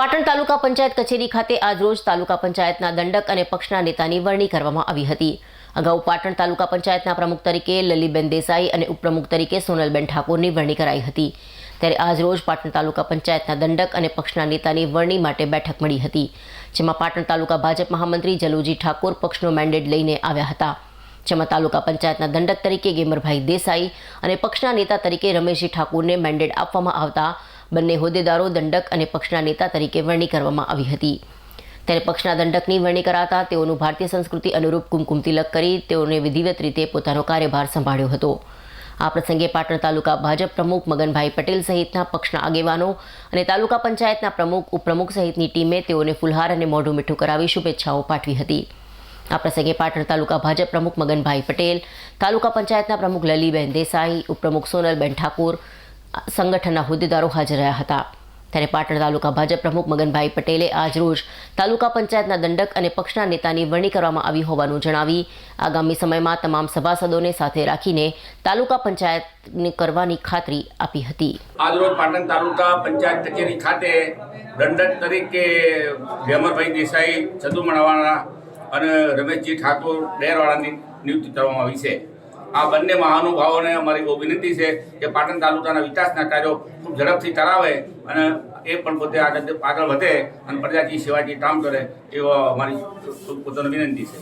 પાટણ તાલુકા પંચાયત કચેરી ખાતે આજરોજ તાલુકા પંચાયતના દંડક અને પક્ષના નેતાની વરણી કરવામાં આવી હતી. અગાઉ પાટણ તાલુકા પંચાયતના પ્રમુખ તરીકે લલીબેન દેસાઈ અને ઉપપ્રમુખ તરીકે સોનલબેન ઠાકોરની વરણી કરાઈ હતી. ત્યારે આજરોજ પાટણ તાલુકા પંચાયતના દંડક અને પક્ષના નેતાની વરણી માટે બેઠક મળી હતી, જેમાં પાટણ તાલુકા ભાજપ મહામંત્રી જલુજી ઠાકોર પક્ષનો મેન્ડેટ લઈને આવ્યા હતા. જેમાં તાલુકા પંચાયતના દંડક તરીકે ગેમરભાઈ દેસાઈ અને પક્ષના નેતા તરીકે રમેશજી ઠાકુરને મેન્ડેટ આપવામાં આવતા બંને હોદ્દેદારો દંડક અને પક્ષના નેતા તરીકે વરણી કરવામાં આવી હતી. ત્યારે પક્ષના દંડકની વરણી કરાતા તેઓનું ભારતીય સંસ્કૃતિ અનુરૂપ કુમકુમ તિલક કરી તેઓને વિધિવત રીતે પોતાનો કાર્યભાર સંભાળ્યો હતો. આ પ્રસંગે પાટણ તાલુકા ભાજપ પ્રમુખ મગનભાઈ પટેલ સહિતના પક્ષના આગેવાનો અને તાલુકા પંચાયતના પ્રમુખ, ઉપપ્રમુખ સહિતની ટીમે તેઓને ફુલહાર અને મોઢું મીઠું કરાવી શુભેચ્છાઓ પાઠવી હતી. આ પ્રસંગે પાટણ તાલુકા ભાજપ પ્રમુખ મગનભાઈ પટેલ, તાલુકા પંચાયતના પ્રમુખ લલીબેન દેસાઈ, ઉપપ્રમુખ સોનલબેન ઠાકોર સંગઠનના હોદ્દેદારો હાજર રહ્યા હતા. ત્યારે પાટણ તાલુકા ભાજપ પ્રમુખ મગનભાઈ પટેલે આજરોજ તાલુકા પંચાયતના દંડક અને પક્ષના નેતાની વરણી કરવામાં આવી હોવાનું જણાવી, આગામી સમયમાં તમામ સભાસદોને સાથે રાખીને તાલુકા પંચાયતને કરવાની ખાતરી આપી હતી. આજરોજ પાટણ તાલુકા પંચાયત કચેરી ખાતે દંડક તરીકે ભેમરભાઈ દેસાઈ ચંદુ અને રમેશજી ઠાકોર ડેરવાળાની નિયુક્તિ કરવામાં આવી છે. આ બંને મહાનુભાવોને અમારી બહુ વિનંતી છે કે પાટણ તાલુકાના વિકાસના કાર્યો ખૂબ ઝડપથી કરાવે અને એ પણ પોતે આગળ વધે અને પ્રજાજી સેવાજી કામ કરે એવો અમારી પોતાની વિનંતી છે.